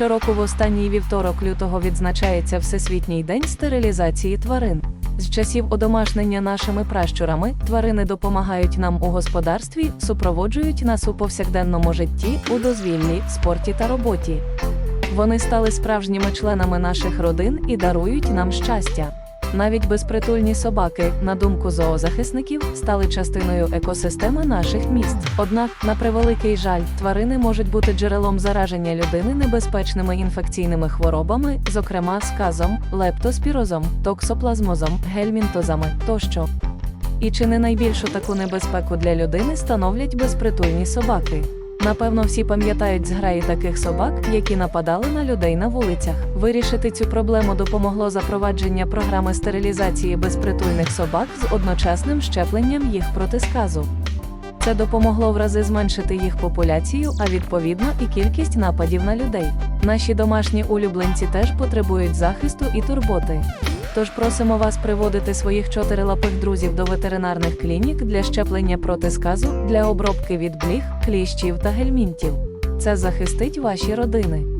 Щороку в останній вівторок лютого відзначається Всесвітній день стерилізації тварин. З часів одомашнення нашими пращурами тварини допомагають нам у господарстві, супроводжують нас у повсякденному житті, у дозвіллі, спорті та роботі. Вони стали справжніми членами наших родин і дарують нам щастя. Навіть безпритульні собаки, на думку зоозахисників, стали частиною екосистеми наших міст. Однак, на превеликий жаль, тварини можуть бути джерелом зараження людини небезпечними інфекційними хворобами, зокрема сказом, лептоспірозом, токсоплазмозом, гельмінтозами тощо. І чи не найбільшу таку небезпеку для людини становлять безпритульні собаки? Напевно, всі пам'ятають зграї таких собак, які нападали на людей на вулицях. Вирішити цю проблему допомогло запровадження програми стерилізації безпритульних собак з одночасним щепленням їх проти сказу. Це допомогло в рази зменшити їх популяцію, а відповідно і кількість нападів на людей. Наші домашні улюбленці теж потребують захисту і турботи. Тож просимо вас приводити своїх чотирилапих друзів до ветеринарних клінік для щеплення проти сказу, для обробки від бліг, кліщів та гельмінтів. Це захистить ваші родини.